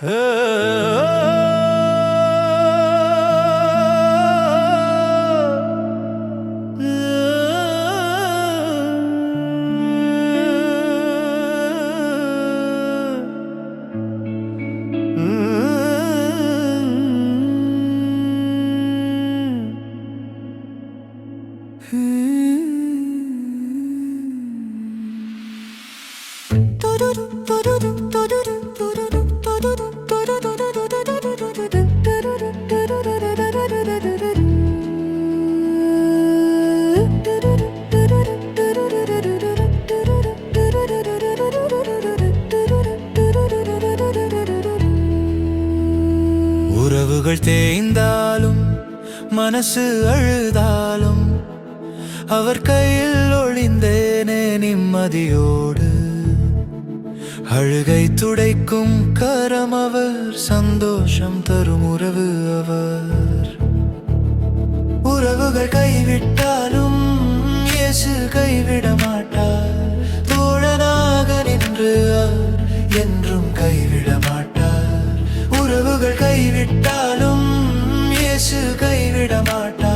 呃嘟嘟嘟嘟嘟嘟。உறவுகள் தேய்ந்தாலும் மனசு அழுதாலும் அவர் கையில் ஒளிந்தேனே நிம்மதியோடு. அழுகை துடைக்கும் கரம் அவர் சந்தோஷம் தரும் உறவு அவர். உறவுகள் கைவிட்டாலும் உறவுகள் கைவிட்டாலும் இயேசு கைவிட மாட்டார்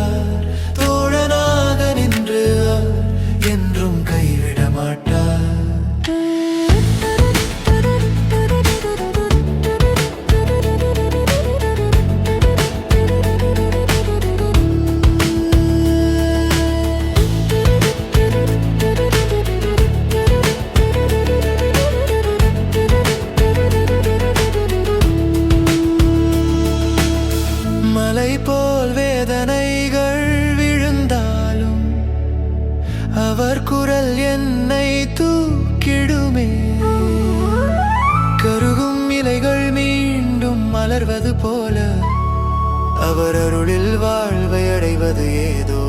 அவர் அருளில் வாழ்வை அடைவது ஏதோ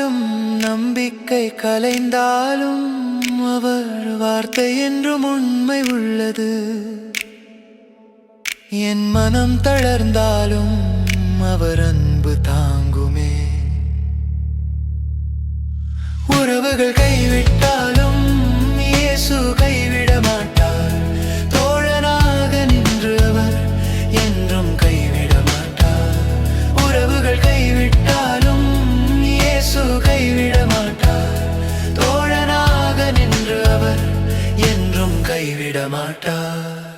கலைந்தாலும் நம்பிக்கை கலைந்தாலும் அவர் வார்த்தை என்றும் உண்மை உள்ளது. என் மனம் தளர்ந்தாலும் அவர் அன்பு தாங்குமே. உறவுகள் கைவிட்டு I'm done.